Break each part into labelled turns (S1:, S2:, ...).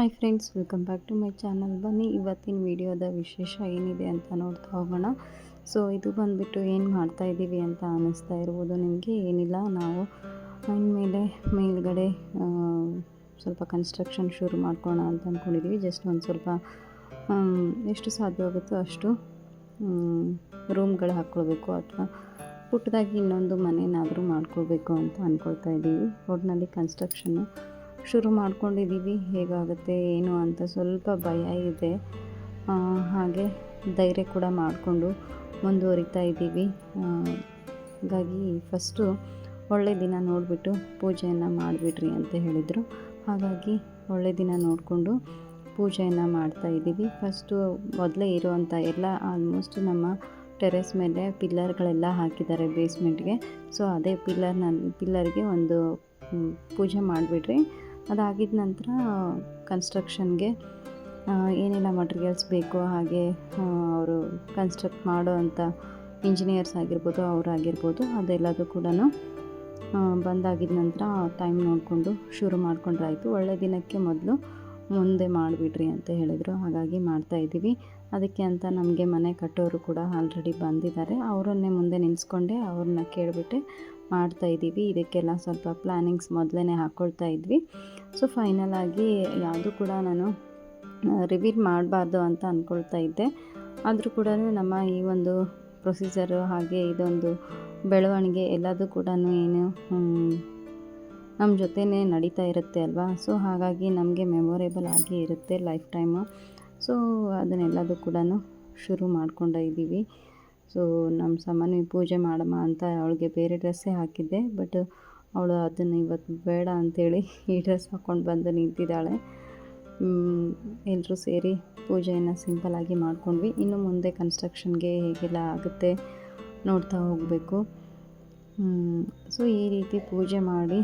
S1: Hi friends welcome back to my channel ಬನ್ನಿ, ಇವತ್ತಿನ ವಿಡಿಯೋದ ವಿಶೇಷ ಏನಿದೆ ಅಂತ ನೋಡ್ತಾ ಹೋಗೋಣ. ಸೊ ಇದು ಬಂದುಬಿಟ್ಟು ಏನು ಮಾಡ್ತಾ ಇದ್ದೀವಿ ಅಂತ ಅನ್ನಿಸ್ತಾ ಇರ್ಬೋದು ನಿಮಗೆ. ಏನಿಲ್ಲ, ನಾವು ಇನ್ಮೇಲೆ ಮೇಲ್ಗಡೆ ಸ್ವಲ್ಪ ಕನ್ಸ್ಟ್ರಕ್ಷನ್ ಶುರು ಮಾಡ್ಕೋಣ ಅಂತ ಅಂದ್ಕೊಂಡಿದ್ದೀವಿ ಜಸ್ಟ್ ಒಂದು ಸ್ವಲ್ಪ ಎಷ್ಟು ಸಾಧ್ಯವಾಗುತ್ತೋ ಅಷ್ಟು ರೂಮ್ಗಳು ಹಾಕ್ಕೊಳ್ಬೇಕು ಅಥವಾ ಪುಟ್ಟದಾಗಿ ಇನ್ನೊಂದು ಮನೇನಾದರೂ ಮಾಡ್ಕೊಳ್ಬೇಕು ಅಂತ ಅಂದ್ಕೊಳ್ತಾ ಇದ್ದೀವಿ ಒಟ್ಟಿನಲ್ಲಿ ಕನ್ಸ್ಟ್ರಕ್ಷನ್ನು ಶುರು ಮಾಡ್ಕೊಂಡಿದ್ದೀವಿ, ಹೇಗಾಗುತ್ತೆ, ಏನು ಅಂತ ಸ್ವಲ್ಪ ಭಯ ಇದೆ. ಹಾಗೆ ಧೈರ್ಯ ಕೂಡ ಮಾಡಿಕೊಂಡು ಮುಂದುವರಿತಾ ಇದ್ದೀವಿ. ಹಾಗಾಗಿ ಫಸ್ಟು ಒಳ್ಳೆ ದಿನ ನೋಡಿಬಿಟ್ಟು ಪೂಜೆಯನ್ನು ಮಾಡಿಬಿಡ್ರಿ ಅಂತ ಹೇಳಿದರು. ಹಾಗಾಗಿ ಒಳ್ಳೆ ದಿನ ನೋಡಿಕೊಂಡು ಪೂಜೆಯನ್ನು ಮಾಡ್ತಾ ಇದ್ದೀವಿ. ಫಸ್ಟು ಮೊದಲೇ ಇರುವಂಥ ಎಲ್ಲ ಆಲ್ಮೋಸ್ಟ್ ನಮ್ಮ ಟೆರೆಸ್ ಮೇಲೆ ಪಿಲ್ಲರ್ಗಳೆಲ್ಲ ಹಾಕಿದ್ದಾರೆ ಬೇಸ್ಮೆಂಟ್ಗೆ. ಸೊ ಅದೇ ಪಿಲ್ಲರ್ನ, ಪಿಲ್ಲರ್ಗೆ ಒಂದು ಪೂಜೆ ಮಾಡಿಬಿಡ್ರಿ. ಅದಾಗಿದ ನಂತರ ಕನ್ಸ್ಟ್ರಕ್ಷನ್ಗೆ ಏನೆಲ್ಲ ಮಟೀರಿಯಲ್ಸ್ ಬೇಕೋ ಹಾಗೆ ಅವರು ಕನ್ಸ್ಟ್ರಕ್ಟ್ ಮಾಡೋ ಅಂಥ ಇಂಜಿನಿಯರ್ಸ್ ಆಗಿರ್ಬೋದು, ಅವರಾಗಿರ್ಬೋದು, ಅದೆಲ್ಲದೂ ಕೂಡ ಬಂದಾಗಿದ ನಂತರ ಟೈಮ್ ನೋಡಿಕೊಂಡು ಶುರು ಮಾಡ್ಕೊಂಡ್ರಾಯಿತು. ಒಳ್ಳೆ ದಿನಕ್ಕೆ ಮೊದಲು ಮುಂದೆ ಮಾಡಿಬಿಡ್ರಿ ಅಂತ ಹೇಳಿದರು. ಹಾಗಾಗಿ ಮಾಡ್ತಾ ಇದ್ದೀವಿ. ಅದಕ್ಕೆ ಅಂತ ನಮಗೆ ಮನೆ ಕಟ್ಟೋರು ಕೂಡ ಆಲ್ರೆಡಿ ಬಂದಿದ್ದಾರೆ. ಅವರನ್ನೇ ಮುಂದೆ ನಿಲ್ಲಿಸ್ಕೊಂಡೆ ಅವ್ರನ್ನ ಕೇಳಿಬಿಟ್ಟೆ. ಮಾಡ್ತಾ ಇದ್ದೀವಿ. ಇದಕ್ಕೆಲ್ಲ ಸ್ವಲ್ಪ ಪ್ಲ್ಯಾನಿಂಗ್ಸ್ ಮೊದಲೇ ಹಾಕ್ಕೊಳ್ತಾ ಇದ್ವಿ. ಸೊ ಫೈನಲ್ ಆಗಿ ಯಾವುದು ಕೂಡ ನಾನು ರಿವೀಲ್ ಮಾಡಬಾರ್ದು ಅಂತ ಅಂದ್ಕೊಳ್ತಾ ಇದ್ದೆ. ಆದರೂ ಕೂಡ ನಮ್ಮ ಈ ಒಂದು ಪ್ರೊಸೀಜರು ಹಾಗೆ ಇದೊಂದು ಬೆಳವಣಿಗೆ ಎಲ್ಲದೂ ಕೂಡ ಏನು ನಮ್ಮ ಜೊತೆನೇ ನಡೀತಾ ಇರುತ್ತೆ ಅಲ್ವಾ? ಸೊ ಹಾಗಾಗಿ ನಮಗೆ ಮೆಮೊರೇಬಲ್ ಆಗಿ ಇರುತ್ತೆ ಲೈಫ್ ಟೈಮು ಸೊ ಅದನ್ನೆಲ್ಲದೂ ಕೂಡ ಶುರು ಮಾಡ್ಕೊಂಡ ಇದ್ದೀವಿ. ಸೊ ನಮ್ಮ ಸಾಮಾನ್ಯ ಪೂಜೆ ಮಾಡಮ್ಮ ಅಂತ ಅವಳಿಗೆ ಬೇರೆ ಡ್ರೆಸ್ಸೇ ಹಾಕಿದ್ದೆ ಬಟ್ ಅವಳು ಅದನ್ನು ಇವತ್ತು ಬೇಡ ಅಂಥೇಳಿ ಈ ಡ್ರೆಸ್ ಹಾಕ್ಕೊಂಡು ಬಂದು ನಿಂತಿದ್ದಾಳೆ. ಎಲ್ಲರೂ ಸೇರಿ ಪೂಜೆಯನ್ನು ಸಿಂಪಲಾಗಿ ಮಾಡ್ಕೊಂಡ್ವಿ. ಇನ್ನು ಮುಂದೆ ಕನ್ಸ್ಟ್ರಕ್ಷನ್ಗೆ ಹೇಗೆಲ್ಲ ಆಗುತ್ತೆ ನೋಡ್ತಾ ಹೋಗಬೇಕು. ಸೊ ಈ ರೀತಿ ಪೂಜೆ ಮಾಡಿ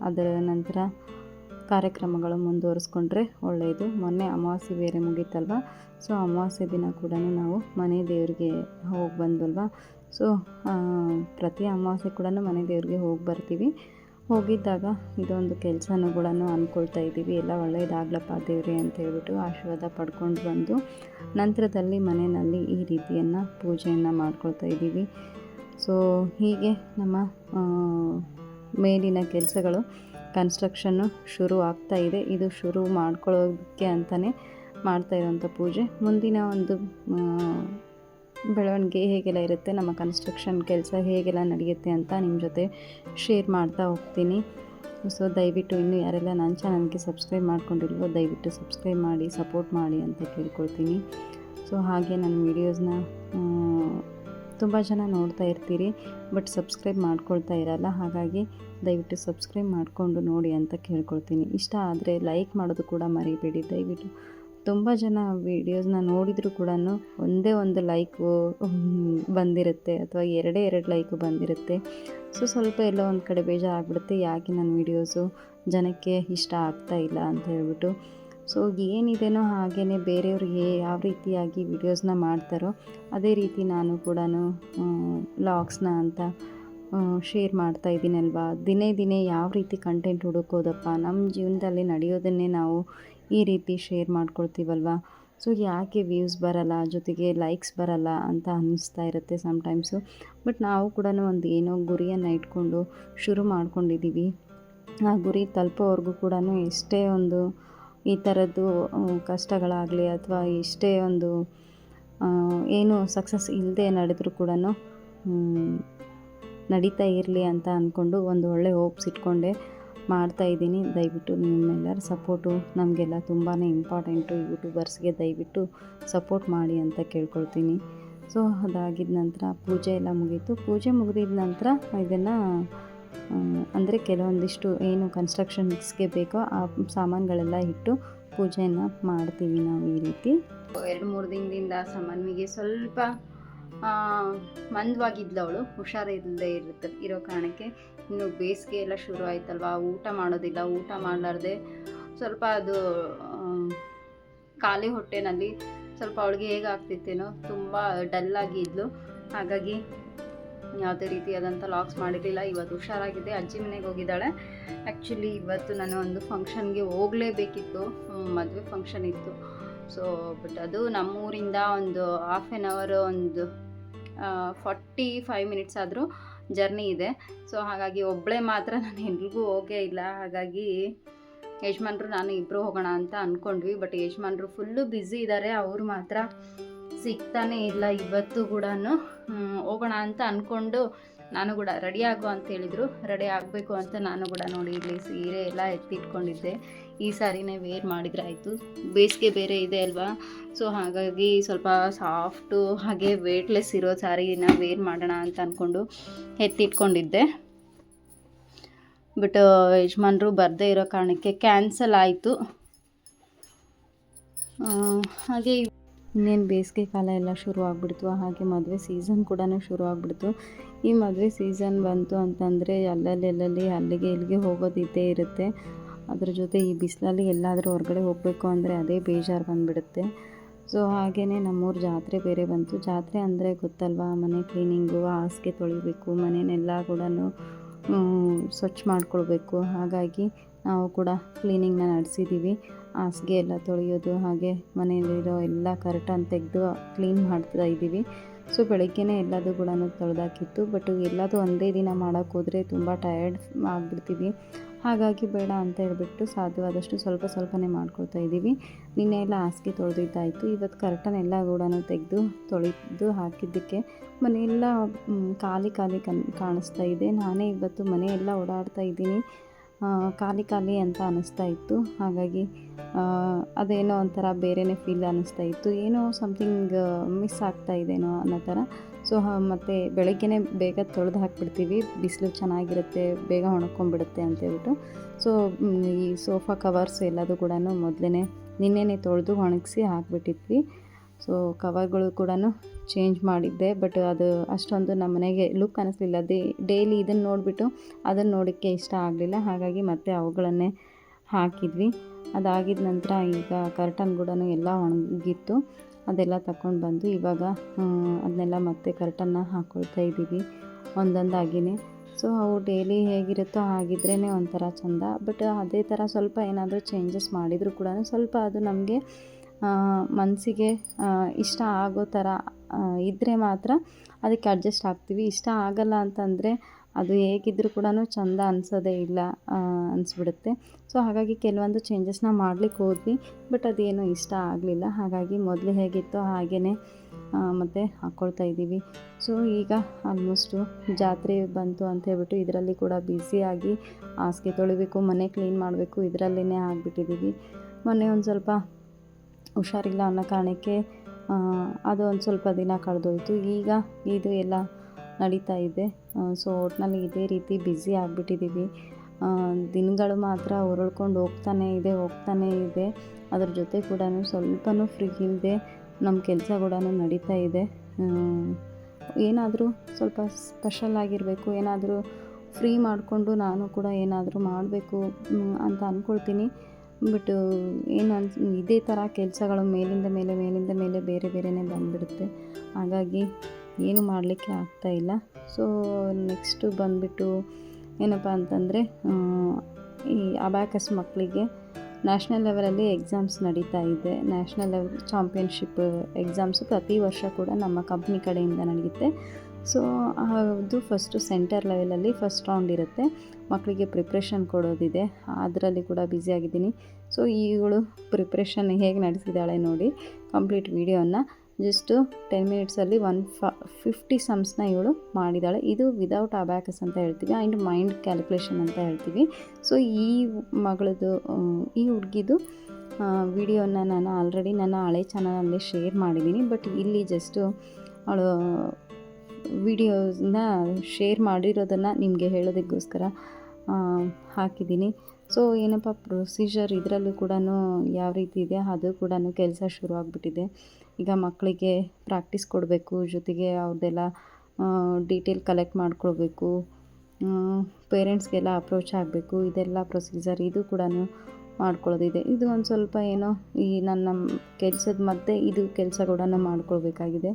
S1: ಅದರ ನಂತರ ಕಾರ್ಯಕ್ರಮಗಳು ಮುಂದುವರಿಸ್ಕೊಂಡ್ರೆ ಒಳ್ಳೆಯದು. ಮೊನ್ನೆ ಅಮಾವಾಸ್ಯೆ ಬೇರೆ ಮುಗೀತಲ್ವ? ಸೊ, ಅಮಾವಾಸ್ಯೆ ದಿನ ಕೂಡ ನಾವು ಮನೆ ದೇವರಿಗೆ ಹೋಗಿ ಬಂದ್ವಲ್ವ? ಸೊ ಪ್ರತಿ ಅಮಾವಾಸ್ಯೆ ಕೂಡ ಮನೆ ದೇವರಿಗೆ ಹೋಗಿ ಬರ್ತೀವಿ. ಹೋಗಿದ್ದಾಗ ಇದೊಂದು ಕೆಲಸನೂ ಕೂಡ ಅಂದ್ಕೊಳ್ತಾ ಇದ್ದೀವಿ. ಎಲ್ಲ ಒಳ್ಳೆಯದಾಗ್ಲಪ್ಪ ದೇವ್ರಿ ಅಂತ ಹೇಳ್ಬಿಟ್ಟು ಆಶೀರ್ವಾದ ಪಡ್ಕೊಂಡು ಬಂದು ನಂತರದಲ್ಲಿ ಮನೆಯಲ್ಲಿ ಈ ರೀತಿಯನ್ನು ಪೂಜೆಯನ್ನು ಮಾಡ್ಕೊಳ್ತಾ ಇದ್ದೀವಿ. ಸೊ, ಹೀಗೆ ನಮ್ಮ ಮೇಲಿನ ಕೆಲಸಗಳು ಕನ್ಸ್ಟ್ರಕ್ಷನ್ನು ಶುರು ಆಗ್ತಾ ಇದೆ. ಇದು ಶುರು ಮಾಡ್ಕೊಳ್ಳೋದಕ್ಕೆ ಅಂತಲೇ ಮಾಡ್ತಾ ಇರೋವಂಥ ಪೂಜೆ. ಮುಂದಿನ ಒಂದು ಬೆಳವಣಿಗೆ ಹೇಗೆಲ್ಲ ಇರುತ್ತೆ, ನಮ್ಮ ಕನ್ಸ್ಟ್ರಕ್ಷನ್ ಕೆಲಸ ಹೇಗೆಲ್ಲ ನಡೆಯುತ್ತೆ ಅಂತ ನಿಮ್ಮ ಜೊತೆ ಶೇರ್ ಮಾಡ್ತಾ ಹೋಗ್ತೀನಿ. ಸೊ, ದಯವಿಟ್ಟು ಇನ್ನೂ ಯಾರೆಲ್ಲ ನನ್ನ ಚಾನಲ್ಗೆ ಸಬ್ಸ್ಕ್ರೈಬ್ ಮಾಡ್ಕೊಂಡಿಲ್ವೋ, ದಯವಿಟ್ಟು ಸಬ್ಸ್ಕ್ರೈಬ್ ಮಾಡಿ, ಸಪೋರ್ಟ್ ಮಾಡಿ ಅಂತ ಕೇಳ್ಕೊಳ್ತೀನಿ. ಸೊ, ಹಾಗೆ ನನ್ನ ವೀಡಿಯೋಸ್ನ ತುಂಬ ಜನ ನೋಡ್ತಾ ಇರ್ತೀರಿ, ಬಟ್ ಸಬ್ಸ್ಕ್ರೈಬ್ ಮಾಡ್ಕೊಳ್ತಾ ಇರಲ್ಲ. ಹಾಗಾಗಿ ದಯವಿಟ್ಟು ಸಬ್ಸ್ಕ್ರೈಬ್ ಮಾಡಿಕೊಂಡು ನೋಡಿ ಅಂತ ಕೇಳ್ಕೊಳ್ತೀನಿ. ಇಷ್ಟ ಆದರೆ ಲೈಕ್ ಮಾಡೋದು ಕೂಡ ಮರಿಬೇಡಿ. ದಯವಿಟ್ಟು ತುಂಬ ಜನ ವೀಡಿಯೋಸ್ನ ನೋಡಿದರೂ ಕೂಡ ಒಂದೇ ಒಂದು ಲೈಕು ಬಂದಿರುತ್ತೆ. ಅಥವಾ ಎರಡೇ ಎರಡು ಲೈಕು ಬಂದಿರುತ್ತೆ. ಸೊ ಸ್ವಲ್ಪ ಎಲ್ಲೋ ಒಂದು ಕಡೆ ಬೇಜಾರಾಗ್ಬಿಡುತ್ತೆ. ಯಾಕೆ ನನ್ನ ವೀಡಿಯೋಸು ಜನಕ್ಕೆ ಇಷ್ಟ ಆಗ್ತಾ ಇಲ್ಲ ಅಂತ ಹೇಳ್ಬಿಟ್ಟು ಸೊ ಏನಿದೆನೋ ಹಾಗೆಯೇ ಬೇರೆಯವ್ರಿಗೆ ಯಾವ ರೀತಿಯಾಗಿ ವಿಡಿಯೋಸ್ನ ಮಾಡ್ತಾರೋ ಅದೇ ರೀತಿ ನಾನು ಕೂಡ ಲಾಗ್ಸ್ನ ಅಂತ ಶೇರ್ ಮಾಡ್ತಾ ಇದ್ದೀನಲ್ವಾ? ದಿನೇ ದಿನೇ ಯಾವ ರೀತಿ ಕಂಟೆಂಟ್ ಹುಡುಕೋದಪ್ಪ? ನಮ್ಮ ಜೀವನದಲ್ಲಿ ನಡೆಯೋದನ್ನೇ ನಾವು ಈ ರೀತಿ ಶೇರ್ ಮಾಡ್ಕೊಳ್ತೀವಲ್ವ? ಸೊ ಯಾಕೆ ವ್ಯೂಸ್ ಬರಲ್ಲ, ಜೊತೆಗೆ ಲೈಕ್ಸ್ ಬರಲ್ಲ ಅಂತ ಅನ್ನಿಸ್ತಾ ಇರುತ್ತೆ ಸಮ್ಟೈಮ್ಸು ಬಟ್ ನಾವು ಕೂಡ ಒಂದು ಏನೋ ಗುರಿಯನ್ನು ಇಟ್ಕೊಂಡು ಶುರು ಮಾಡ್ಕೊಂಡಿದ್ದೀವಿ. ಆ ಗುರಿ ತಲುಪೋವರೆಗೂ ಕೂಡ ಎಷ್ಟೇ ಒಂದು ಈ ಥರದ್ದು ಕಷ್ಟಗಳಾಗಲಿ ಅಥವಾ ಎಷ್ಟೇ ಒಂದು ಏನು ಸಕ್ಸಸ್ ಇಲ್ಲದೆ ನಡೆದರೂ ಕೂಡ ನಡೀತಾ ಇರಲಿ ಅಂತ ಅಂದ್ಕೊಂಡು ಒಂದು ಒಳ್ಳೆ ಹೋಪ್ಸ್ ಇಟ್ಕೊಂಡೆ ಮಾಡ್ತಾ ಇದ್ದೀನಿ. ದಯವಿಟ್ಟು ನಿಮ್ಮೆಲ್ಲರ ಸಪೋರ್ಟು ನಮಗೆಲ್ಲ ತುಂಬಾ ಇಂಪಾರ್ಟೆಂಟು ಯೂಟ್ಯೂಬರ್ಸ್ಗೆ ದಯವಿಟ್ಟು ಸಪೋರ್ಟ್ ಮಾಡಿ ಅಂತ ಕೇಳ್ಕೊಳ್ತೀನಿ. ಸೊ ಅದಾಗಿದ ನಂತರ ಪೂಜೆ ಎಲ್ಲ ಮುಗೀತು. ಪೂಜೆ ಮುಗಿದಿದ ನಂತರ ಇದನ್ನು ಅಂದರೆ ಕೆಲವೊಂದಿಷ್ಟು ಏನು ಕನ್ಸ್ಟ್ರಕ್ಷನ್ಸ್ಗೆ ಬೇಕೋ ಆ ಸಾಮಾನುಗಳೆಲ್ಲ ಇಟ್ಟು ಪೂಜೆಯನ್ನು ಮಾಡ್ತೀವಿ ನಾವು ಈ ರೀತಿ. ಎರಡು ಮೂರು ದಿನದಿಂದ ಸಾಮಾನ್ವಿಗೆ ಸ್ವಲ್ಪ ಮಂದವಾಗಿದ್ಲು ಅವಳು ಹುಷಾರಿಲ್ಲದೆ ಇರುತ್ತೆ, ಇರೋ ಕಾರಣಕ್ಕೆ ಇನ್ನು ಬೇಸಿಗೆ ಎಲ್ಲ ಶುರು ಆಯ್ತಲ್ವಾ, ಊಟ ಮಾಡೋದಿಲ್ಲ, ಊಟ ಮಾಡಲಾರ್ದೆ ಸ್ವಲ್ಪ ಅದು ಖಾಲಿ ಹೊಟ್ಟೆನಲ್ಲಿ ಸ್ವಲ್ಪ ಅವಳಿಗೆ ಹೇಗಾಗ್ತಿತ್ತೇನೋ ತುಂಬ ಡಲ್ಲಾಗಿ ಇದ್ಲು. ಹಾಗಾಗಿ ಯಾವುದೇ ರೀತಿಯಾದಂಥ ಲಾಕ್ಸ್ ಮಾಡಿರಲಿಲ್ಲ. ಇವತ್ತು ಹುಷಾರಾಗಿದೆ. ಅಜ್ಜಿ ಮನೆಗೆ ಹೋಗಿದ್ದಾಳೆ. ಆ್ಯಕ್ಚುಲಿ ಇವತ್ತು ನಾನು ಒಂದು ಫಂಕ್ಷನ್ಗೆ ಹೋಗಲೇಬೇಕಿತ್ತು. ಮದುವೆ ಫಂಕ್ಷನ್ ಇತ್ತು. ಸೊ ಬಟ್ ಅದು ನಮ್ಮೂರಿಂದ ಒಂದು ಹಾಫ್ ಆ್ಯನ್ ಅವರ್ ಒಂದು ಫಾರ್ಟಿ ಫೈವ್ ಮಿನಿಟ್ಸ್ ಆದರೂ ಜರ್ನಿ ಇದೆ. ಸೊ ಹಾಗಾಗಿ ಒಬ್ಬಳೇ ಮಾತ್ರ ನಾನು ಎಲ್ರಿಗೂ ಹೋಗೇ ಇಲ್ಲ. ಹಾಗಾಗಿ ಯಜಮಾನ್ರು ನಾನು ಇಬ್ಬರು ಹೋಗೋಣ ಅಂತ ಅಂದ್ಕೊಂಡ್ವಿ ಬಟ್ ಯಜಮಾನ್ರು ಫುಲ್ಲು ಬ್ಯುಸಿ ಇದ್ದಾರೆ ಅವರು ಮಾತ್ರ ಸಿಗ್ತಾನೇ ಇಲ್ಲ ಇವತ್ತು ಕೂಡ ಹೋಗೋಣ ಅಂತ ಅಂದ್ಕೊಂಡು ನಾನು ಕೂಡ ರೆಡಿ ಆಗೋ ಅಂತ ಹೇಳಿದರು. ರೆಡಿ ಆಗಬೇಕು ಅಂತ ನಾನು ಕೂಡ ನೋಡಿ ಇಲ್ಲಿ ಸೀರೆ ಎಲ್ಲ ಎತ್ತಿಟ್ಕೊಂಡಿದ್ದೆ. ಈ ಸಾರಿನೇ ವೇರ್ ಮಾಡಿದ್ರೆ ಆಯಿತು. ಬೇಸಿಗೆ ಬೇರೆ ಇದೆ ಅಲ್ವಾ? ಸೊ ಹಾಗಾಗಿ ಸ್ವಲ್ಪ ಸಾಫ್ಟು ಹಾಗೆ ವೇಟ್ಲೆಸ್ ಇರೋ ಸಾರಿನ ವೇರ್ ಮಾಡೋಣ ಅಂತ ಅಂದ್ಕೊಂಡು ಎತ್ತಿಟ್ಕೊಂಡಿದ್ದೆ. ಬಟ್ ಯಜಮಾನ್ರು ಬರದೇ ಇರೋ ಕಾರಣಕ್ಕೆ ಕ್ಯಾನ್ಸಲ್ ಆಯಿತು. ಹಾಗೆ ಇನ್ನೇನು ಬೇಸಿಗೆ ಕಾಲ ಎಲ್ಲ ಶುರು ಆಗಿಬಿಡ್ತು, ಹಾಗೆ ಮದುವೆ ಸೀಸನ್ ಕೂಡ ಶುರು ಆಗಿಬಿಡ್ತು. ಈ ಮದುವೆ ಸೀಸನ್ ಬಂತು ಅಂತಂದರೆ ಅಲ್ಲಲ್ಲಿ ಎಲ್ಲಲ್ಲಿ ಅಲ್ಲಿಗೆ ಇಲ್ಲಿಗೆ ಹೋಗೋದಿದ್ದೇ ಇರುತ್ತೆ. ಅದ್ರ ಜೊತೆ ಈ ಬಿಸಿಲಲ್ಲಿ ಎಲ್ಲಾದರೂ ಹೊರಗಡೆ ಹೋಗಬೇಕು ಅಂದರೆ ಅದೇ ಬೇಜಾರು ಬಂದುಬಿಡುತ್ತೆ. ಸೊ ಹಾಗೆಯೇ ನಮ್ಮೂರು ಜಾತ್ರೆ ಬೇರೆ ಬಂತು. ಜಾತ್ರೆ ಅಂದರೆ ಗೊತ್ತಲ್ವಾ, ಮನೆ ಕ್ಲೀನಿಂಗು ಹಾಸಿಗೆ ತೊಳಿಬೇಕು ಮನೆಯನ್ನೆಲ್ಲ ಕೂಡ ಸ್ವಚ್ಛ ಮಾಡ್ಕೊಳ್ಬೇಕು. ಹಾಗಾಗಿ ನಾವು ಕೂಡ ಕ್ಲೀನಿಂಗ್ನ ನಡೆಸಿದ್ದೀವಿ ಹಾಸಿಗೆ ಎಲ್ಲ ತೊಳೆಯೋದು ಹಾಗೆ ಮನೆಯಲ್ಲಿರೋ ಎಲ್ಲ ಕರ್ಟನ್ ತೆಗೆದು ಕ್ಲೀನ್ ಮಾಡ್ತಾ ಇದ್ದೀವಿ. ಸೊ ಬೆಳಗ್ಗೆನೇ ಎಲ್ಲದೂ ಕೂಡ ತೊಳೆದಾಕಿತ್ತು. ಬಟ್ ಎಲ್ಲದೂ ಒಂದೇ ದಿನ ಮಾಡೋಕ್ಕೆ ಹೋದರೆ ತುಂಬ ಟಯರ್ಡ್ ಆಗಿಬಿಡ್ತೀವಿ. ಹಾಗಾಗಿ ಬೇಡ ಅಂತ ಹೇಳಿಬಿಟ್ಟು ಸಾಧ್ಯವಾದಷ್ಟು ಸ್ವಲ್ಪ ಸ್ವಲ್ಪನೇ ಮಾಡ್ಕೊಳ್ತಾ ಇದ್ದೀವಿ. ನಿನ್ನೆ ಎಲ್ಲ ಹಾಸಿಗೆ ತೊಳೆದಿದ್ದಾಯಿತು. ಇವತ್ತು ಕರ್ಟನ್ ಎಲ್ಲ ಕೂಡ ತೆಗೆದು ತೊಳೆದು ಹಾಕಿದ್ದಕ್ಕೆ ಮನೆಯೆಲ್ಲ ಖಾಲಿ ಖಾಲಿ ಕನ್ ಕಾಣಿಸ್ತಾ ಇದೆ. ನಾನೇ ಇವತ್ತು ಮನೆಯೆಲ್ಲ ಓಡಾಡ್ತಾ ಇದ್ದೀನಿ. ಖಾಲಿ ಖಾಲಿ ಅಂತ ಅನ್ನಿಸ್ತಾ ಇತ್ತು. ಹಾಗಾಗಿ ಅದೇನೋ ಒಂಥರ ಬೇರೆಯೇ ಫೀಲ್ ಅನ್ನಿಸ್ತಾ ಇತ್ತು. ಏನೋ ಸಮಥಿಂಗ್ ಮಿಸ್ ಆಗ್ತಾ ಇದೇನೋ ಅನ್ನೋ ಥರ. ಸೊ ಮತ್ತು ಬೆಳಗ್ಗೆನೇ ಬೇಗ ತೊಳೆದು ಹಾಕ್ಬಿಡ್ತೀವಿ. ಬಿಸಿಲು ಚೆನ್ನಾಗಿರುತ್ತೆ, ಬೇಗ ಒಣಕೊಂಡ್ಬಿಡುತ್ತೆ ಅಂತೇಳ್ಬಿಟ್ಟು ಸೊ ಈ ಸೋಫಾ ಕವರ್ಸ್ ಎಲ್ಲದು ಕೂಡ ಮೊದಲೇ ನಿನ್ನೆನೇ ತೊಳೆದು ಒಣಗಿಸಿ ಹಾಕ್ಬಿಟ್ಟಿದ್ವಿ. ಸೊ ಕವರ್ಗಳು ಕೂಡ ಚೇಂಜ್ ಮಾಡಿದ್ದೆ ಬಟ್ ಅದು ಅಷ್ಟೊಂದು ನಮ್ಮ ಮನೆಗೆ ಲುಕ್ ಅನ್ನಿಸ್ಲಿಲ್ಲ ದೇ ಡೈಲಿ ಇದನ್ನು ನೋಡಿಬಿಟ್ಟು ಅದನ್ನು ನೋಡೋಕ್ಕೆ ಇಷ್ಟ ಆಗಲಿಲ್ಲ. ಹಾಗಾಗಿ ಮತ್ತೆ ಅವುಗಳನ್ನೇ ಹಾಕಿದ್ವಿ. ಅದಾಗಿದ ನಂತರ ಈಗ ಕರ್ಟನ್ ಕೂಡ ಎಲ್ಲ ಒಣಗಿತ್ತು. ಅದೆಲ್ಲ ತಗೊಂಡು ಬಂದು ಇವಾಗ ಅದನ್ನೆಲ್ಲ ಮತ್ತೆ ಕರ್ಟನ್ನ ಹಾಕ್ಕೊಳ್ತಾ ಇದ್ದೀವಿ. ಒಂದೊಂದಾಗಿನೇ. ಸೊ ಅವು ಡೈಲಿ ಹೇಗಿರುತ್ತೋ ಹಾಗಿದ್ರೇ ಒಂಥರ ಚಂದ. ಬಟ್ ಅದೇ ಥರ ಸ್ವಲ್ಪ ಏನಾದರೂ ಚೇಂಜಸ್ ಮಾಡಿದರೂ ಕೂಡ ಸ್ವಲ್ಪ ಅದು ನಮಗೆ ಮನಸ್ಸಿಗೆ ಇಷ್ಟ ಆಗೋ ಥರ ಇದ್ದರೆ ಮಾತ್ರ ಅದಕ್ಕೆ ಅಡ್ಜಸ್ಟ್ ಆಗ್ತೀವಿ. ಇಷ್ಟ ಆಗಲ್ಲ ಅಂತಂದರೆ ಅದು ಹೇಗಿದ್ದರೂ ಕೂಡ ಚಂದ ಅನಿಸೋದೇ ಇಲ್ಲ ಅನಿಸ್ಬಿಡುತ್ತೆ. ಸೊ ಹಾಗಾಗಿ ಕೆಲವೊಂದು ಚೇಂಜಸ್ನ ಮಾಡ್ಲಿಕ್ಕೆ ಹೋದ್ವಿ ಬಟ್ ಅದೇನು ಇಷ್ಟ ಆಗಲಿಲ್ಲ. ಹಾಗಾಗಿ ಮೊದಲು ಹೇಗಿತ್ತೋ ಹಾಗೇ ಮತ್ತು ಹಾಕ್ಕೊಳ್ತಾ ಇದ್ದೀವಿ. ಸೊ ಈಗ ಆಲ್ಮೋಸ್ಟು ಜಾತ್ರೆ ಬಂತು ಅಂತ ಹೇಳ್ಬಿಟ್ಟು ಇದರಲ್ಲಿ ಕೂಡ ಬ್ಯುಸಿಯಾಗಿ ಹಾಸಿಗೆ ತೊಳಿಬೇಕು, ಮನೆ ಕ್ಲೀನ್ ಮಾಡಬೇಕು ಇದರಲ್ಲೇ ಆಗಿಬಿಟ್ಟಿದ್ದೀವಿ. ಮೊನ್ನೆ ಒಂದು ಸ್ವಲ್ಪ ಹುಷಾರಿಲ್ಲ ಅನ್ನೋ ಕಾರಣಕ್ಕೆ ಅದು ಒಂದು ಸ್ವಲ್ಪ ದಿನ ಕಳೆದೋಯ್ತು. ಈಗ ಇದು ಎಲ್ಲ ನಡೀತಾ ಇದೆ. ಸೊ ಒಟ್ಟಿನಲ್ಲಿ ಇದೇ ರೀತಿ ಬ್ಯುಸಿ ಆಗಿಬಿಟ್ಟಿದ್ದೀವಿ ದಿನಗಳು ಮಾತ್ರ ಹೊರಳ್ಕೊಂಡು ಹೋಗ್ತಾನೆ ಇದೆ ಹೋಗ್ತಾನೆ ಇದೆ. ಅದ್ರ ಜೊತೆ ಕೂಡ ಸ್ವಲ್ಪನೂ ಫ್ರೀ ಇಲ್ಲದೆ ನಮ್ಮ ಕೆಲಸ ಕೂಡ ನಡೀತಾ ಇದೆ. ಏನಾದರೂ ಸ್ವಲ್ಪ ಸ್ಪೆಷಲ್ ಆಗಿರಬೇಕು, ಏನಾದರೂ ಫ್ರೀ ಮಾಡಿಕೊಂಡು ನಾನು ಕೂಡ ಏನಾದರೂ ಮಾಡಬೇಕು ಅಂತ ಅಂದ್ಕೊಳ್ತೀನಿ ಬಟ್, ಏನು ಅನ್ಸ್, ಇದೇ ಥರ ಕೆಲಸಗಳು ಮೇಲಿಂದ ಮೇಲೆ ಮೇಲಿಂದ ಮೇಲೆ ಬೇರೆ ಬೇರೆನೇ ಬಂದುಬಿಡುತ್ತೆ. ಹಾಗಾಗಿ ಏನು ಮಾಡಲಿಕ್ಕೆ ಆಗ್ತಾ ಇಲ್ಲ. ಸೊ ನೆಕ್ಸ್ಟು ಬಂದುಬಿಟ್ಟು ಏನಪ್ಪ ಅಂತಂದರೆ ಈ ಅಬ್ಯಾಕಸ್ ಮಕ್ಕಳಿಗೆ ನ್ಯಾಷನಲ್ ಲೆವೆಲಲ್ಲಿ ಎಕ್ಸಾಮ್ಸ್ ನಡೀತಾ ಇದೆ. ನ್ಯಾಷನಲ್ ಲೆವೆಲ್ ಚಾಂಪಿಯನ್ಶಿಪ್ ಎಕ್ಸಾಮ್ಸು ಪ್ರತಿ ವರ್ಷ ಕೂಡ ನಮ್ಮ ಕಂಪ್ನಿ ಕಡೆಯಿಂದ ನಡೆಯುತ್ತೆ ಸೊ, ಅದು ಫಸ್ಟು ಸೆಂಟರ್ ಲೆವೆಲಲ್ಲಿ ಫಸ್ಟ್ ರೌಂಡ್ ಇರುತ್ತೆ. ಮಕ್ಕಳಿಗೆ ಪ್ರಿಪ್ರೇಷನ್ ಕೊಡೋದಿದೆ. ಅದರಲ್ಲಿ ಕೂಡ ಬ್ಯುಸಿಯಾಗಿದ್ದೀನಿ ಸೊ ಇವಳು ಪ್ರಿಪ್ರೇಷನ್ ಹೇಗೆ ನಡೆಸಿದ್ದಾಳೆ ನೋಡಿ ಕಂಪ್ಲೀಟ್ ವಿಡಿಯೋನ ಜಸ್ಟು ಟೆನ್ ಮಿನಿಟ್ಸಲ್ಲಿ ಒನ್ ಫ ಫಿಫ್ಟಿ ಸಮ್ಸ್ನ ಇವಳು ಮಾಡಿದ್ದಾಳೆ ಇದು ವಿದೌಟ್ ಅಬ್ಯಾಕಸ್ ಅಂತ ಹೇಳ್ತೀವಿ ಆ್ಯಂಡ್ ಮೈಂಡ್ ಕ್ಯಾಲ್ಕುಲೇಷನ್ ಅಂತ ಹೇಳ್ತೀವಿ. ಸೊ ಈ ಮಗಳದು, ಈ ಹುಡುಗಿದು ವಿಡಿಯೋನ ನಾನು ಆಲ್ರೆಡಿ ನನ್ನ ಹಳೆ ಚಾನಲಲ್ಲಿ ಶೇರ್ ಮಾಡಿದ್ದೀನಿ. ಬಟ್ ಇಲ್ಲಿ ಜಸ್ಟು ಅವಳು ವಿಡಿಯೋಸ್ನ ಶೇರ್ ಮಾಡಿರೋದನ್ನು ನಿಮಗೆ ಹೇಳೋದಕ್ಕೋಸ್ಕರ ಹಾಕಿದ್ದೀನಿ. ಸೊ, ಏನಪ್ಪ ಪ್ರೊಸೀಜರ್ ಇದರಲ್ಲೂ ಕೂಡ ಯಾವ ರೀತಿ ಇದೆ, ಅದು ಕೂಡ ಕೆಲಸ ಶುರು ಆಗಿಬಿಟ್ಟಿದೆ. ಈಗ ಮಕ್ಕಳಿಗೆ ಪ್ರಾಕ್ಟೀಸ್ ಕೊಡಬೇಕು, ಜೊತೆಗೆ ಅವ್ರದ್ದೆಲ್ಲ ಡೀಟೇಲ್ ಕಲೆಕ್ಟ್ ಮಾಡ್ಕೊಳ್ಬೇಕು ಪೇರೆಂಟ್ಸ್ಗೆಲ್ಲ ಅಪ್ರೋಚ್ ಆಗಬೇಕು, ಇದೆಲ್ಲ ಪ್ರೊಸೀಜರ್ ಇದು ಕೂಡ ಮಾಡ್ಕೊಳ್ಳೋದಿದೆ. ಇದು ಒಂದು ಸ್ವಲ್ಪ ಏನೋ ಈ ನನ್ನ ಕೆಲಸದ ಮಧ್ಯೆ ಇದು ಕೆಲಸ ಕೂಡ ಮಾಡ್ಕೊಳ್ಬೇಕಾಗಿದೆ.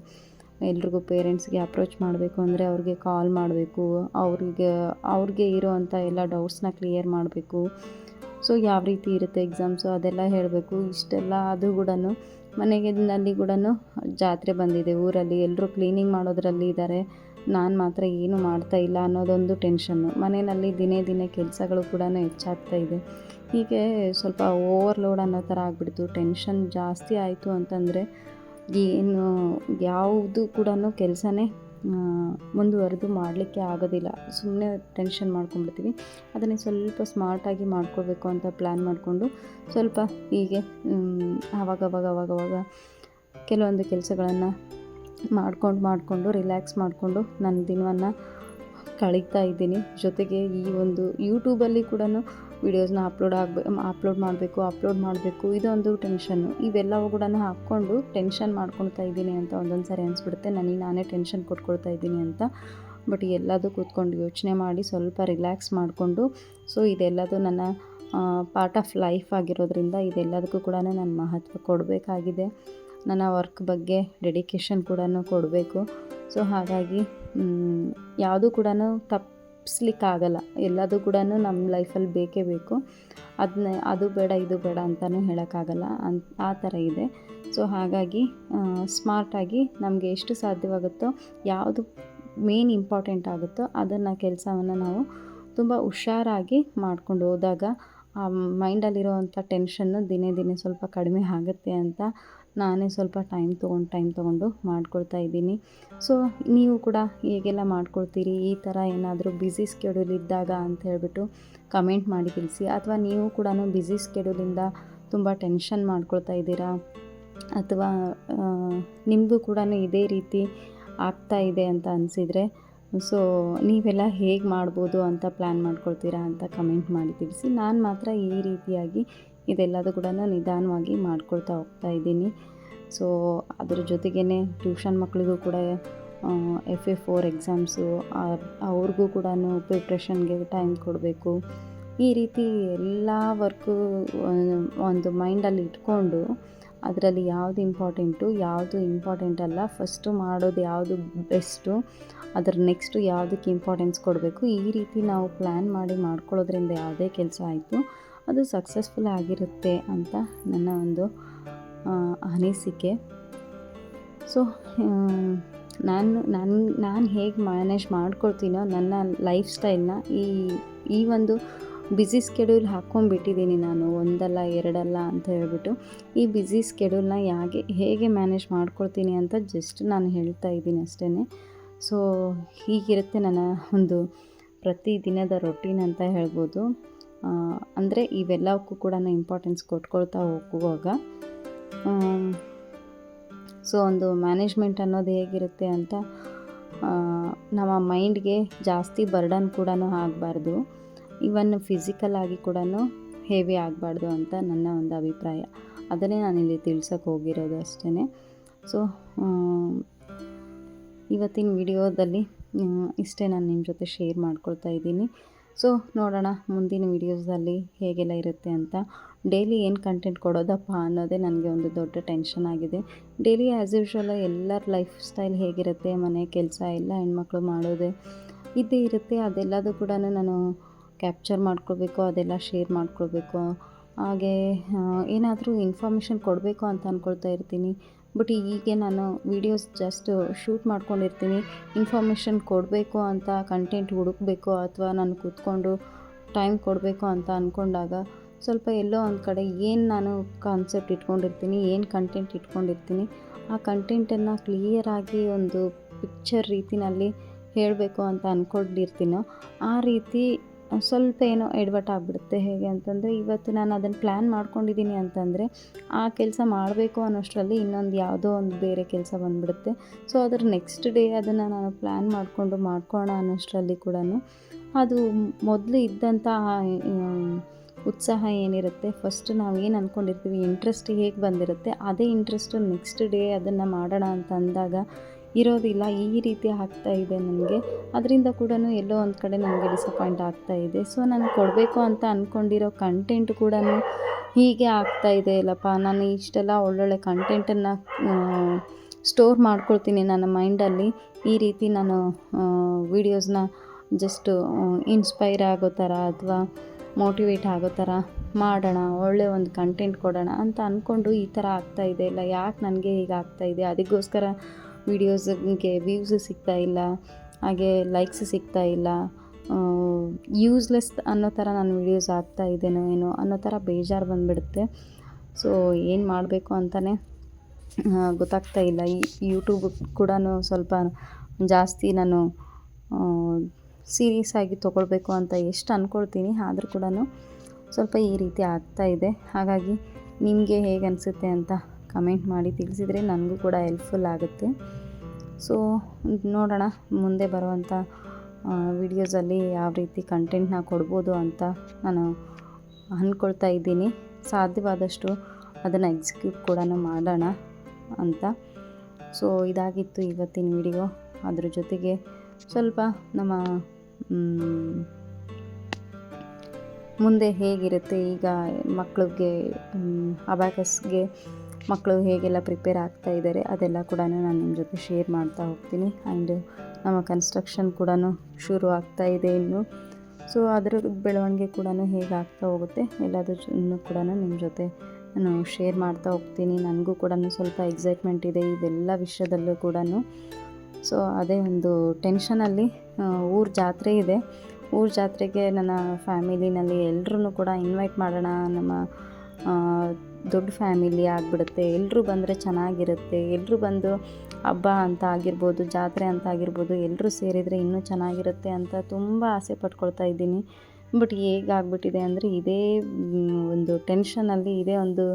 S1: ಎಲ್ರಿಗೂ ಪೇರೆಂಟ್ಸ್ಗೆ ಅಪ್ರೋಚ್ ಮಾಡಬೇಕು ಅಂದರೆ ಅವ್ರಿಗೆ ಕಾಲ್ ಮಾಡಬೇಕು, ಅವ್ರಿಗೆ ಅವ್ರಿಗೆ ಇರೋವಂಥ ಎಲ್ಲ ಡೌಟ್ಸ್ನ ಕ್ಲಿಯರ್ ಮಾಡಬೇಕು. ಸೊ, ಯಾವ ರೀತಿ ಇರುತ್ತೆ ಎಕ್ಸಾಮ್ಸು ಅದೆಲ್ಲ ಹೇಳಬೇಕು. ಇಷ್ಟೆಲ್ಲ ಅದು ಕೂಡ ಮನೆಗೆ ನಲ್ಲಿ ಕೂಡ ಜಾತ್ರೆ ಬಂದಿದೆ. ಊರಲ್ಲಿ ಎಲ್ಲರೂ ಕ್ಲೀನಿಂಗ್ ಮಾಡೋದ್ರಲ್ಲಿ ಇದ್ದಾರೆ. ನಾನು ಮಾತ್ರ ಏನು ಮಾಡ್ತಾ ಇಲ್ಲ ಅನ್ನೋದೊಂದು ಟೆನ್ಷನ್ನು. ಮನೆಯಲ್ಲಿ ದಿನೇ ದಿನೇ ಕೆಲಸಗಳು ಕೂಡ ಹೆಚ್ಚಾಗ್ತಾ ಇದೆ. ಹೀಗೆ ಸ್ವಲ್ಪ ಓವರ್ಲೋಡ್ ಅನ್ನೋ ಥರ ಆಗಿಬಿಡ್ತು. ಟೆನ್ಷನ್ ಜಾಸ್ತಿ ಆಯಿತು ಅಂತಂದರೆ ಏನು ಯಾವುದು ಕೂಡ ಕೆಲಸನೇ ಮುಂದುವರೆದು ಮಾಡಲಿಕ್ಕೆ ಆಗೋದಿಲ್ಲ. ಸುಮ್ಮನೆ ಟೆನ್ಷನ್ ಮಾಡ್ಕೊಂಡ್ಬಿಡ್ತೀವಿ. ಅದನ್ನೇ ಸ್ವಲ್ಪ ಸ್ಮಾರ್ಟಾಗಿ ಮಾಡ್ಕೋಬೇಕು ಅಂತ ಪ್ಲ್ಯಾನ್ ಮಾಡಿಕೊಂಡು ಸ್ವಲ್ಪ ಹೀಗೆ ಆವಾಗವಾಗ ಅವಾಗವಾಗ ಕೆಲವೊಂದು ಕೆಲಸಗಳನ್ನು ಮಾಡ್ಕೊಂಡು ಮಾಡಿಕೊಂಡು ರಿಲ್ಯಾಕ್ಸ್ ಮಾಡಿಕೊಂಡು ನನ್ನ ದಿನವನ್ನು ಕಳೀತಾ ಇದ್ದೀನಿ. ಜೊತೆಗೆ ಈ ಒಂದು ಯೂಟ್ಯೂಬಲ್ಲಿ ಕೂಡ ವೀಡಿಯೋಸ್ನ ಅಪ್ಲೋಡ್ ಆಗಬೇಕು ಅಪ್ಲೋಡ್ ಮಾಡಬೇಕು ಅಪ್ಲೋಡ್ ಮಾಡಬೇಕು, ಇದೊಂದು ಟೆನ್ಷನ್ನು ಇವೆಲ್ಲವೂ ಕೂಡ ಹಾಕ್ಕೊಂಡು ಟೆನ್ಷನ್ ಮಾಡ್ಕೊಳ್ತಾ ಇದ್ದೀನಿ ಅಂತ ಒಂದೊಂದು ಸಾರಿ ಅನಿಸ್ಬಿಡುತ್ತೆ. ನನಗೆ ನಾನೇ ಟೆನ್ಷನ್ ಕೊಟ್ಕೊಳ್ತಾ ಇದ್ದೀನಿ ಅಂತ. ಬಟ್ ಎಲ್ಲದೂ ಕೂತ್ಕೊಂಡು ಯೋಚನೆ ಮಾಡಿ ಸ್ವಲ್ಪ ರಿಲ್ಯಾಕ್ಸ್ ಮಾಡಿಕೊಂಡು ಸೊ ಇದೆಲ್ಲದು ನನ್ನ ಪಾರ್ಟ್ ಆಫ್ ಲೈಫ್ ಆಗಿರೋದ್ರಿಂದ ಇದೆಲ್ಲದಕ್ಕೂ ಕೂಡ ನಾನು ಮಹತ್ವ ಕೊಡಬೇಕಾಗಿದೆ. ನನ್ನ ವರ್ಕ್ ಬಗ್ಗೆ ಡೆಡಿಕೇಶನ್ ಕೂಡ ಕೊಡಬೇಕು. ಸೊ ಹಾಗಾಗಿ ಯಾವುದೂ ಕೂಡ ತಪ್ಪಿಸ್ಲಿಕ್ಕಾಗಲ್ಲ ಎಲ್ಲದೂ ಕೂಡ ನಮ್ಮ ಲೈಫಲ್ಲಿ ಬೇಕೇ ಬೇಕು. ಅದನ್ನ ಅದು ಬೇಡ, ಇದು ಬೇಡ ಅಂತಲೂ ಹೇಳೋಕ್ಕಾಗಲ್ಲ. ಅನ್, ಆ ಥರ ಇದೆ. ಸೊ, ಹಾಗಾಗಿ ಸ್ಮಾರ್ಟಾಗಿ ನಮಗೆ ಎಷ್ಟು ಸಾಧ್ಯವಾಗುತ್ತೋ, ಯಾವುದು ಮೇನ್ ಇಂಪಾರ್ಟೆಂಟ್ ಆಗುತ್ತೋ ಅದನ್ನು ಕೆಲಸವನ್ನು ನಾವು ತುಂಬ ಹುಷಾರಾಗಿ ಮಾಡ್ಕೊಂಡು ಹೋದಾಗ, ಆ ಮೈಂಡಲ್ಲಿರೋವಂಥ ಟೆನ್ಷನ್ನು ದಿನೇ ದಿನೇ ಸ್ವಲ್ಪ ಕಡಿಮೆ ಆಗುತ್ತೆ ಅಂತ ನಾನೇ ಸ್ವಲ್ಪ ಟೈಮ್ ತೊಗೊಂಡು ಟೈಮ್ ತೊಗೊಂಡು ಮಾಡ್ಕೊಳ್ತಾ ಇದ್ದೀನಿ. ಸೊ ನೀವು ಕೂಡ ಹೇಗೆಲ್ಲ ಮಾಡ್ಕೊಳ್ತೀರಿ, ಈ ಥರ ಏನಾದರೂ ಬ್ಯುಸಿ ಸ್ಕೆಡ್ಯೂಲ್ ಇದ್ದಾಗ ಅಂತ ಹೇಳ್ಬಿಟ್ಟು ಕಮೆಂಟ್ ಮಾಡಿ ತಿಳಿಸಿ. ಅಥವಾ ನೀವು ಕೂಡ ಬ್ಯುಸಿ ಸ್ಕೆಡ್ಯೂಲಿಂದ ತುಂಬ ಟೆನ್ಷನ್ ಮಾಡ್ಕೊಳ್ತಾ ಇದ್ದೀರಾ? ಅಥವಾ ನಿಮಗೂ ಕೂಡ ಇದೇ ರೀತಿ ಆಗ್ತಾ ಇದೆ ಅಂತ ಅನಿಸಿದರೆ ಸೊ ನೀವೆಲ್ಲ ಹೇಗೆ ಮಾಡ್ಬೋದು ಅಂತ ಪ್ಲ್ಯಾನ್ ಮಾಡ್ಕೊಳ್ತೀರಾ ಅಂತ ಕಮೆಂಟ್ ಮಾಡಿ ತಿಳಿಸಿ. ನಾನು ಮಾತ್ರ ಈ ರೀತಿಯಾಗಿ ಇದೆಲ್ಲದೂ ಕೂಡ ನಿಧಾನವಾಗಿ ಮಾಡ್ಕೊಳ್ತಾ ಹೋಗ್ತಾ ಇದ್ದೀನಿ. ಸೊ ಅದ್ರ ಜೊತೆಗೇ ಟ್ಯೂಷನ್ ಮಕ್ಕಳಿಗೂ ಕೂಡ ಎಫ್ ಎ ಫೋರ್ ಎಕ್ಸಾಮ್ಸು ಅವ್ರಿಗೂ ಕೂಡ ಪ್ರಿಪ್ರೇಷನ್ಗೆ ಟೈಮ್ ಕೊಡಬೇಕು. ಈ ರೀತಿ ಎಲ್ಲ ವರ್ಕು ಒಂದು ಮೈಂಡಲ್ಲಿ ಇಟ್ಕೊಂಡು, ಅದರಲ್ಲಿ ಯಾವುದು ಇಂಪಾರ್ಟೆಂಟು ಯಾವುದು ಇಂಪಾರ್ಟೆಂಟ್ ಅಲ್ಲ ಫಸ್ಟು ಮಾಡೋದು ಯಾವುದು ಬೆಸ್ಟು ಅದರ ನೆಕ್ಸ್ಟು ಯಾವುದಕ್ಕೆ ಇಂಪಾರ್ಟೆನ್ಸ್ ಕೊಡಬೇಕು, ಈ ರೀತಿ ನಾವು ಪ್ಲ್ಯಾನ್ ಮಾಡಿ ಮಾಡ್ಕೊಳ್ಳೋದ್ರಿಂದ ಯಾವುದೇ ಕೆಲಸ ಆಯಿತು. ಅದು ಸಕ್ಸಸ್ಫುಲ್ ಆಗಿರುತ್ತೆ ಅಂತ ನನ್ನ ಒಂದು ಅನಿಸಿಕೆ. ಸೊ ನಾನು ನನ್ನ ನಾನು ಹೇಗೆ ಮ್ಯಾನೇಜ್ ಮಾಡ್ಕೊಳ್ತೀನೋ ನನ್ನ ಲೈಫ್ ಸ್ಟೈಲ್ನ ಈ ಈ ಒಂದು ಬ್ಯುಸಿ ಸ್ಕೆಡ್ಯೂಲ್ ಹಾಕ್ಕೊಂಡ್ಬಿಟ್ಟಿದ್ದೀನಿ ನಾನು, ಒಂದಲ್ಲ, ಎರಡಲ್ಲ ಅಂತ ಹೇಳ್ಬಿಟ್ಟು, ಈ ಬ್ಯುಸಿ ಸ್ಕೆಡ್ಯೂಲ್ನ ಹೇಗೆ ಹೇಗೆ ಮ್ಯಾನೇಜ್ ಮಾಡ್ಕೊಳ್ತೀನಿ ಅಂತ ಜಸ್ಟ್ ನಾನು ಹೇಳ್ತಾ ಇದ್ದೀನಿ ಅಷ್ಟೇ ಸೊ ಹೀಗಿರುತ್ತೆ ನನ್ನ ಒಂದು ಪ್ರತಿದಿನದ ರೊಟೀನ್ ಅಂತ ಹೇಳ್ಬೋದು. ಅಂದರೆ ಇವೆಲ್ಲವಕ್ಕೂ ಕೂಡ ಇಂಪಾರ್ಟೆನ್ಸ್ ಕೊಟ್ಕೊಳ್ತಾ ಹೋಗುವಾಗ ಸೊ ಒಂದು ಮ್ಯಾನೇಜ್ಮೆಂಟ್ ಅನ್ನೋದು ಹೇಗಿರುತ್ತೆ ಅಂತ ನಮ್ಮ ಮೈಂಡ್ಗೆ ಜಾಸ್ತಿ ಬರ್ಡನ್ ಕೂಡ ಆಗಬಾರ್ದು ಇವನ್ ಫಿಸಿಕಲ್ ಆಗಿ ಕೂಡ ಹೆವಿ ಆಗಬಾರ್ದು ಅಂತ ನನ್ನ ಒಂದು ಅಭಿಪ್ರಾಯ. ಅದನ್ನೇ ನಾನಿಲ್ಲಿ ತಿಳ್ಸೋಕೆ ಹೋಗಿರೋದು ಅಷ್ಟೇ ಸೊ ಇವತ್ತಿನ ವಿಡಿಯೋದಲ್ಲಿ ಇಷ್ಟೇ ನಾನು ನಿಮ್ಮ ಜೊತೆ ಶೇರ್ ಮಾಡ್ಕೊಳ್ತಾ ಇದ್ದೀನಿ. ಸೊ ನೋಡೋಣ ಮುಂದಿನ ವೀಡಿಯೋಸಲ್ಲಿ ಹೇಗೆಲ್ಲ ಇರುತ್ತೆ ಅಂತ. ಡೈಲಿ ಏನು ಕಂಟೆಂಟ್ ಕೊಡೋದಪ್ಪ ಅನ್ನೋದೇ ನನಗೆ ಒಂದು ದೊಡ್ಡ ಟೆನ್ಷನ್ ಆಗಿದೆ. ಡೈಲಿ ಆ್ಯಸ್ ಯೂಶ್ವಲ್ ಎಲ್ಲರ ಲೈಫ್ ಸ್ಟೈಲ್ ಹೇಗಿರುತ್ತೆ, ಮನೆ ಕೆಲಸ ಎಲ್ಲ ಹೆಣ್ಮಕ್ಳು ಮಾಡೋದೇ ಇದ್ದೇ ಇರುತ್ತೆ. ಅದೆಲ್ಲದೂ ಕೂಡ ನಾನು ಕ್ಯಾಪ್ಚರ್ ಮಾಡ್ಕೊಳ್ಬೇಕು, ಅದೆಲ್ಲ ಶೇರ್ ಮಾಡ್ಕೊಳ್ಬೇಕು. ಹಾಗೆ ಏನಾದರೂ ಇನ್ಫಾರ್ಮೇಷನ್ ಕೊಡಬೇಕು ಅಂತ ಅಂದ್ಕೊಳ್ತಾ ಇರ್ತೀನಿ. ಬಟ್ ಹೀಗೆ ನಾನು ವೀಡಿಯೋಸ್ ಜಸ್ಟ್ ಶೂಟ್ ಮಾಡ್ಕೊಂಡಿರ್ತೀನಿ. ಇನ್ಫಾರ್ಮೇಷನ್ ಕೊಡಬೇಕು ಅಂತ ಕಂಟೆಂಟ್ ಹುಡುಕಬೇಕು ಅಥವಾ ನಾನು ಕೂತ್ಕೊಂಡು ಟೈಮ್ ಕೊಡಬೇಕು ಅಂತ ಅಂದ್ಕೊಂಡಾಗ ಸ್ವಲ್ಪ ಎಲ್ಲೋ ಒಂದು ಕಡೆ ಏನು ನಾನು ಕಾನ್ಸೆಪ್ಟ್ ಇಟ್ಕೊಂಡಿರ್ತೀನಿ, ಏನು ಕಂಟೆಂಟ್ ಇಟ್ಕೊಂಡಿರ್ತೀನಿ, ಆ ಕಂಟೆಂಟನ್ನು ಕ್ಲಿಯರಾಗಿ ಒಂದು ಪಿಕ್ಚರ್ ರೀತಿನಲ್ಲಿ ಹೇಳಬೇಕು ಅಂತ ಅಂದ್ಕೊಂಡಿರ್ತೀನೋ ಆ ರೀತಿ ಸ್ವಲ್ಪ ಏನೋ ಎಡವಟ್ ಆಗಿಬಿಡುತ್ತೆ ಹೇಗೆ ಅಂತಂದರೆ, ಇವತ್ತು ನಾನು ಅದನ್ನು ಪ್ಲ್ಯಾನ್ ಮಾಡ್ಕೊಂಡಿದ್ದೀನಿ ಅಂತಂದರೆ, ಆ ಕೆಲಸ ಮಾಡಬೇಕು ಅನ್ನೋಷ್ಟರಲ್ಲಿ ಇನ್ನೊಂದು ಯಾವುದೋ ಒಂದು ಬೇರೆ ಕೆಲಸ ಬಂದುಬಿಡುತ್ತೆ. ಸೊ ಅದ್ರ ನೆಕ್ಸ್ಟ್ ಡೇ ಅದನ್ನು ನಾನು ಪ್ಲ್ಯಾನ್ ಮಾಡಿಕೊಂಡು ಮಾಡ್ಕೋಣ ಅನ್ನೋಷ್ಟರಲ್ಲಿ ಕೂಡ ಅದು ಮೊದಲು ಇದ್ದಂಥ ಉತ್ಸಾಹ ಏನಿರುತ್ತೆ ಫಸ್ಟ್ ನಾವು ಏನು ಅಂದ್ಕೊಂಡಿರ್ತೀವಿ ಇಂಟ್ರೆಸ್ಟ್ ಹೇಗೆ ಬಂದಿರುತ್ತೆ, ಅದೇ ಇಂಟ್ರೆಸ್ಟು ನೆಕ್ಸ್ಟ್ ಡೇ ಅದನ್ನು ಮಾಡೋಣ ಅಂತ ಅಂದಾಗ ಇರೋದಿಲ್ಲ, ಈ ರೀತಿ ಆಗ್ತಾ ಇದೆ ನನಗೆ. ಅದರಿಂದ ಕೂಡ ಎಲ್ಲೋ ಒಂದು ಕಡೆ ನನಗೆ ಡಿಸಪಾಯಿಂಟ್ ಆಗ್ತಾ ಇದೆ. ಸೊ ನಾನು ಕೊಡಬೇಕು ಅಂತ ಅಂದ್ಕೊಂಡಿರೋ ಕಂಟೆಂಟ್ ಕೂಡ ಹೀಗೆ ಆಗ್ತಾ ಇದೆ ಅಲ್ಲಪ್ಪ. ನಾನು ಇಷ್ಟೆಲ್ಲ ಒಳ್ಳೊಳ್ಳೆ ಕಂಟೆಂಟನ್ನು ಸ್ಟೋರ್ ಮಾಡ್ಕೊಳ್ತೀನಿ ನನ್ನ ಮೈಂಡಲ್ಲಿ ಈ ರೀತಿ ನಾನು ವೀಡಿಯೋಸ್ನ ಜಸ್ಟು ಇನ್ಸ್ಪೈರ್ ಆಗೋ ಥರ ಅಥವಾ ಮೋಟಿವೇಟ್ ಆಗೋ ಥರ ಮಾಡೋಣ, ಒಳ್ಳೆ ಒಂದು ಕಂಟೆಂಟ್ ಕೊಡೋಣ ಅಂತ ಅಂದ್ಕೊಂಡು ಈ ಥರ ಆಗ್ತಾಯಿದೆ ಇಲ್ಲ ಯಾಕೆ ನನಗೆ ಹೀಗೆ ಆಗ್ತಾಯಿದೆ ಅದಕ್ಕೋಸ್ಕರ ವೀಡಿಯೋಸ್ಗೆ ವ್ಯೂಸ್ ಸಿಗ್ತಾ ಇಲ್ಲ, ಹಾಗೆ ಲೈಕ್ಸ್ ಸಿಗ್ತಾ ಇಲ್ಲ ಯೂಸ್ಲೆಸ್ ಅನ್ನೋ ಥರ ನಾನು ವೀಡಿಯೋಸ್ ಆಗ್ತಾ ಇದ್ದೇನೋ ಏನೋ ಅನ್ನೋ ಥರ ಬೇಜಾರು ಬಂದುಬಿಡುತ್ತೆ. ಸೊ ಏನು ಮಾಡಬೇಕು ಅಂತಲೇ ಗೊತ್ತಾಗ್ತಾ ಇಲ್ಲ. ಈ ಯೂಟ್ಯೂಬ್ ಕೂಡ ಸ್ವಲ್ಪ ಜಾಸ್ತಿ ನಾನು ಸೀರಿಯಸ್ ಆಗಿ ತೊಗೊಳ್ಬೇಕು ಅಂತ ಎಷ್ಟು ಅಂದ್ಕೊಳ್ತೀನಿ ಆದರೂ ಕೂಡ ಸ್ವಲ್ಪ ಈ ರೀತಿ ಆಗ್ತಾ ಇದೆ. ಹಾಗಾಗಿ ನಿಮಗೆ ಹೇಗೆ ಅನಿಸುತ್ತೆ ಅಂತ ಕಮೆಂಟ್ ಮಾಡಿ ತಿಳಿಸಿದರೆ ನನಗೂ ಕೂಡ ಹೆಲ್ಪ್ಫುಲ್ ಆಗುತ್ತೆ. ಸೊ ನೋಡೋಣ, ಮುಂದೆ ಬರುವಂಥ ವಿಡಿಯೋಸಲ್ಲಿ ಯಾವ ರೀತಿ ಕಂಟೆಂಟ್ನ ಕೊಡ್ಬೋದು ಅಂತ ನಾನು ಅಂದ್ಕೊಳ್ತಾ ಇದ್ದೀನಿ. ಸಾಧ್ಯವಾದಷ್ಟು ಅದನ್ನು ಎಕ್ಸಿಕ್ಯೂಟ್ ಕೂಡ ಮಾಡೋಣ ಅಂತ. ಸೊ ಇದಾಗಿತ್ತು ಇವತ್ತಿನ ವಿಡಿಯೋ. ಅದ್ರ ಜೊತೆಗೆ ಸ್ವಲ್ಪ ನಮ್ಮ ಮುಂದೆ ಹೇಗಿರುತ್ತೆ ಈಗ ಮಕ್ಕಳಿಗೆ ಅಬ್ಯಾಕಸ್ಗೆ ಮಕ್ಕಳು ಹೇಗೆಲ್ಲ ಪ್ರಿಪೇರ್ ಆಗ್ತಾ ಇದ್ದಾರೆ ಅದೆಲ್ಲ ಕೂಡ ನಾನು ನಿಮ್ಮ ಜೊತೆ ಶೇರ್ ಮಾಡ್ತಾ ಹೋಗ್ತೀನಿ. ಆ್ಯಂಡ್ ನಮ್ಮ ಕನ್ಸ್ಟ್ರಕ್ಷನ್ ಕೂಡ ಶುರು ಆಗ್ತಾ ಇದೆ ಇನ್ನು. ಸೊ ಅದರ ಬೆಳವಣಿಗೆ ಕೂಡ ಹೇಗೆ ಆಗ್ತಾ ಹೋಗುತ್ತೆ ಎಲ್ಲದನ್ನು ಕೂಡ ನಿಮ್ಮ ಜೊತೆ ನಾನು ಶೇರ್ ಮಾಡ್ತಾ ಹೋಗ್ತೀನಿ. ನನಗೂ ಕೂಡ ಸ್ವಲ್ಪ ಎಕ್ಸೈಟ್ಮೆಂಟ್ ಇದೆ ಇವೆಲ್ಲ ವಿಷಯದಲ್ಲೂ ಕೂಡ ಸೊ ಅದೇ ಒಂದು ಟೆನ್ಷನಲ್ಲಿ ಊರ ಜಾತ್ರೆ ಇದೆ. ಊರ ಜಾತ್ರೆಗೆ ನನ್ನ ಫ್ಯಾಮಿಲಿನಲ್ಲಿ ಎಲ್ಲರೂ ಕೂಡ ಇನ್ವೈಟ್ ಮಾಡೋಣ, ನಮ್ಮ ದೊಡ್ಡ ಫ್ಯಾಮಿಲಿ ಆಗಿಬಿಡುತ್ತೆ. ಎಲ್ಲರೂ ಬಂದರೆ ಚೆನ್ನಾಗಿರುತ್ತೆ. ಎಲ್ಲರೂ ಬಂದು ಹಬ್ಬ ಅಂತ ಆಗಿರ್ಬೋದು, ಜಾತ್ರೆ ಅಂತ ಆಗಿರ್ಬೋದು ಎಲ್ಲರೂ ಸೇರಿದರೆ ಇನ್ನೂ ಚೆನ್ನಾಗಿರುತ್ತೆ ಅಂತ ತುಂಬ ಆಸೆ ಪಟ್ಕೊಳ್ತಾ ಇದ್ದೀನಿ. ಬಟ್ ಹೇಗಾಗ್ಬಿಟ್ಟಿದೆ ಅಂದರೆ ಇದೇ ಒಂದು ಟೆನ್ಷನಲ್ಲಿ ಇದೇ ಒಂದು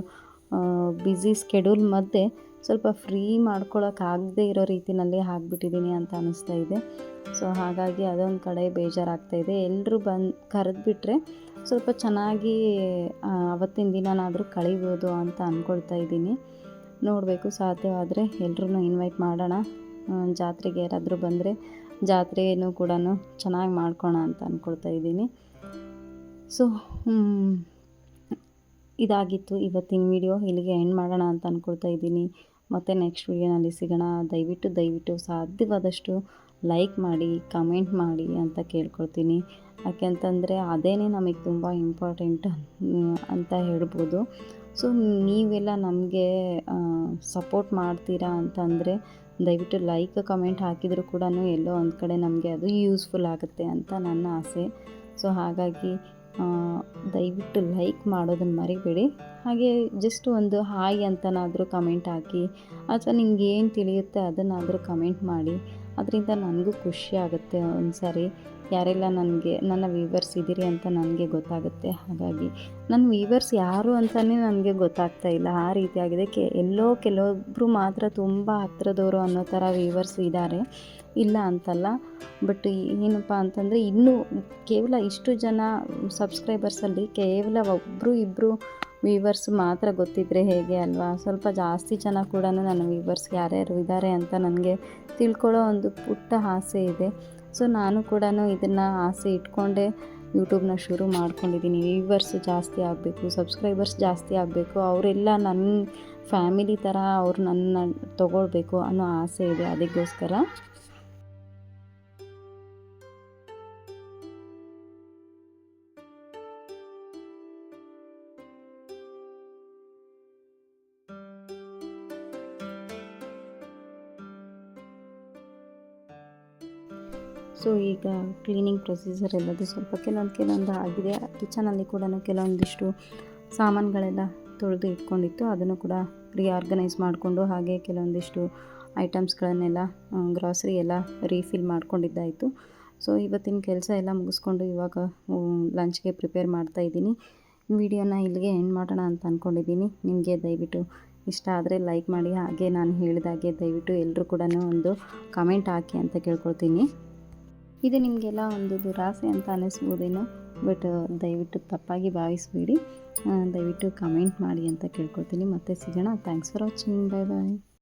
S1: ಬ್ಯುಸಿ ಸ್ಕೆಡ್ಯೂಲ್ ಮಧ್ಯೆ ಸ್ವಲ್ಪ ಫ್ರೀ ಮಾಡ್ಕೊಳ್ಳೋಕ್ಕಾಗದೇ ಇರೋ ರೀತಿಯಲ್ಲಿ ಹಾಕ್ಬಿಟ್ಟಿದ್ದೀನಿ ಅಂತ ಅನ್ನಿಸ್ತಾ ಇದೆ. ಸೊ ಹಾಗಾಗಿ ಅದೊಂದು ಕಡೆ ಬೇಜಾರಾಗ್ತಾ ಇದೆ. ಎಲ್ಲರೂ ಬಂದು ಕರೆದ್ಬಿಟ್ರೆ ಸ್ವಲ್ಪ ಚೆನ್ನಾಗಿ ಅವತ್ತಿನ ದಿನನಾದರೂ ಕಳಿಬೋದು ಅಂತ ಅಂದ್ಕೊಳ್ತಾ ಇದ್ದೀನಿ. ನೋಡಬೇಕು ಸಾಧ್ಯವಾದರೆ ಎಲ್ಲರೂ ಇನ್ವೈಟ್ ಮಾಡೋಣ. ಜಾತ್ರೆಗೆ ಯಾರಾದರೂ ಬಂದರೆ ಜಾತ್ರೆಯೂ ಕೂಡ ಚೆನ್ನಾಗಿ ಮಾಡ್ಕೋಣ ಅಂತ ಅಂದ್ಕೊಳ್ತಾ ಇದ್ದೀನಿ. ಸೊ ಇದಾಗಿತ್ತು ಇವತ್ತಿನ ವಿಡಿಯೋ. ಇಲ್ಲಿಗೆ ಎಂಡ್ ಮಾಡೋಣ ಅಂತ ಅಂದ್ಕೊಳ್ತಾ ಇದ್ದೀನಿ. ಮತ್ತು ನೆಕ್ಸ್ಟ್ ವಿಡಿಯೋನಲ್ಲಿ ಸಿಗೋಣ. ದಯವಿಟ್ಟು ದಯವಿಟ್ಟು ಸಾಧ್ಯವಾದಷ್ಟು ಲೈಕ್ ಮಾಡಿ ಕಮೆಂಟ್ ಮಾಡಿ ಅಂತ ಕೇಳ್ಕೊಳ್ತೀನಿ. ಯಾಕೆಂತಂದರೆ ಅದೇ ನಮಗೆ ತುಂಬ ಇಂಪಾರ್ಟೆಂಟ್ ಅಂತ ಹೇಳ್ಬೋದು. ಸೊ ನೀವೆಲ್ಲ ನಮಗೆ ಸಪೋರ್ಟ್ ಮಾಡ್ತೀರಾ ಅಂತಂದರೆ ದಯವಿಟ್ಟು ಲೈಕ್ ಕಮೆಂಟ್ ಹಾಕಿದರೂ ಕೂಡ ಎಲ್ಲೋ ಒಂದು ಕಡೆ ನಮಗೆ ಅದು ಯೂಸ್ಫುಲ್ ಆಗುತ್ತೆ ಅಂತ ನನ್ನ ಆಸೆ. ಸೊ ಹಾಗಾಗಿ ದಯವಿಟ್ಟು ಲೈಕ್ ಮಾಡೋದನ್ನು ಮರಿಬೇಡಿ. ಹಾಗೆ ಜಸ್ಟ್ ಒಂದು ಹಾಯ್ ಅಂತನಾದರೂ ಕಮೆಂಟ್ ಹಾಕಿ, ಅಥವಾ ನಿಮ್ಗೆ ಏನು ತಿಳಿಯುತ್ತೆ ಅದನ್ನಾದರೂ ಕಮೆಂಟ್ ಮಾಡಿ. ಅದರಿಂದ ನನಗೂ ಖುಷಿ ಆಗುತ್ತೆ ಒಂದು ಸಾರಿ ಯಾರೆಲ್ಲ ನನಗೆ, ನನ್ನ ವೀವರ್ಸ್ ಇದ್ದೀರಿ ಅಂತ ನನಗೆ ಗೊತ್ತಾಗುತ್ತೆ. ಹಾಗಾಗಿ ನನ್ನ ವೀವರ್ಸ್ ಯಾರು ಅಂತಲೇ ನನಗೆ ಗೊತ್ತಾಗ್ತಾ ಇಲ್ಲ. ಆ ರೀತಿಯಾಗಿದೆ. ಕೆ, ಎಲ್ಲೋ ಕೆಲವೊಬ್ಬರು ಮಾತ್ರ ತುಂಬ ಹತ್ತಿರದವರು ಅನ್ನೋ ಥರ ವೀವರ್ಸ್ ಇದ್ದಾರೆ. ಇಲ್ಲ ಅಂತಲ್ಲ. ಬಟ್ ಏನಪ್ಪ ಅಂತಂದರೆ ಇನ್ನೂ ಕೇವಲ ಇಷ್ಟು ಜನ ಸಬ್ಸ್ಕ್ರೈಬರ್ಸಲ್ಲಿ ಕೇವಲ ಒಬ್ಬರು ಇಬ್ಬರು ವೀವರ್ಸ್ ಮಾತ್ರ ಗೊತ್ತಿದ್ದರೆ ಹೇಗೆ ಅಲ್ವಾ? ಸ್ವಲ್ಪ ಜಾಸ್ತಿ ಜನ ಕೂಡ ನನ್ನ ವೀವರ್ಸ್ ಯಾರ್ಯಾರು ಇದ್ದಾರೆ ಅಂತ ನನಗೆ ತಿಳ್ಕೊಳ್ಳೋ ಒಂದು ಪುಟ್ಟ ಆಸೆ ಇದೆ. ಸೊ ನಾನು ಕೂಡ ಇದನ್ನು ಆಸೆ ಇಟ್ಕೊಂಡೆ ಯೂಟ್ಯೂಬ್ನ ಶುರು ಮಾಡ್ಕೊಂಡಿದ್ದೀನಿ. ವೀವರ್ಸ್ ಜಾಸ್ತಿ ಆಗಬೇಕು, ಸಬ್ಸ್ಕ್ರೈಬರ್ಸ್ ಜಾಸ್ತಿ ಆಗಬೇಕು, ಅವರೆಲ್ಲ ನನ್ನ ಫ್ಯಾಮಿಲಿ ಥರ ಅವ್ರು ನನ್ನ ತೊಗೊಳ್ಬೇಕು ಅನ್ನೋ ಆಸೆ ಇದೆ. ಅದಕ್ಕೋಸ್ಕರ ಸೊ ಈಗ ಕ್ಲೀನಿಂಗ್ ಪ್ರೊಸೀಜರ್ ಎಲ್ಲದು ಸ್ವಲ್ಪ ಕೆಲವೊಂದು ಕೆಲವೊಂದು ಆಗಿದೆ. ಕಿಚನಲ್ಲಿ ಕೂಡ ಕೆಲವೊಂದಿಷ್ಟು ಸಾಮಾನುಗಳೆಲ್ಲ ತೊಳೆದು ಇಟ್ಕೊಂಡಿತ್ತು. ಅದನ್ನು ಕೂಡ ರಿಆರ್ಗನೈಸ್ ಮಾಡಿಕೊಂಡು ಹಾಗೆ ಕೆಲವೊಂದಿಷ್ಟು ಐಟಮ್ಸ್ಗಳನ್ನೆಲ್ಲ ಗ್ರಾಸರಿ ಎಲ್ಲ ರೀಫಿಲ್ ಮಾಡ್ಕೊಂಡಿದ್ದಾಯಿತು. ಸೊ ಇವತ್ತಿನ ಕೆಲಸ ಎಲ್ಲ ಮುಗಿಸ್ಕೊಂಡು ಇವಾಗ ಲಂಚ್ಗೆ ಪ್ರಿಪೇರ್ ಮಾಡ್ತಾ ಇದ್ದೀನಿ. ವಿಡಿಯೋನ ಇಲ್ಲಿಗೆ ಎಂಡ್ ಮಾಡೋಣ ಅಂತ ಅಂದ್ಕೊಂಡಿದ್ದೀನಿ ನಿಮಗೆ ದಯವಿಟ್ಟು ಇಷ್ಟ ಆದರೆ ಲೈಕ್ ಮಾಡಿ. ಹಾಗೆ ನಾನು ಹೇಳಿದಾಗೆ ದಯವಿಟ್ಟು ಎಲ್ಲರೂ ಕೂಡ ಒಂದು ಕಮೆಂಟ್ ಹಾಕಿ ಅಂತ ಕೇಳ್ಕೊಳ್ತೀನಿ. ಇದು ನಿಮಗೆಲ್ಲ ಒಂದು ದುರಾಸೆ ಅಂತ ಅನ್ನಿಸ್ಬೋದೇನೋ, ಬಟ್ ದಯವಿಟ್ಟು ತಪ್ಪಾಗಿ ಭಾವಿಸಬೇಡಿ. ದಯವಿಟ್ಟು ಕಮೆಂಟ್ ಮಾಡಿ ಅಂತ ಕೇಳ್ಕೊಳ್ತೀನಿ. ಮತ್ತೆ ಸಿಗೋಣ. Thanks for watching bye bye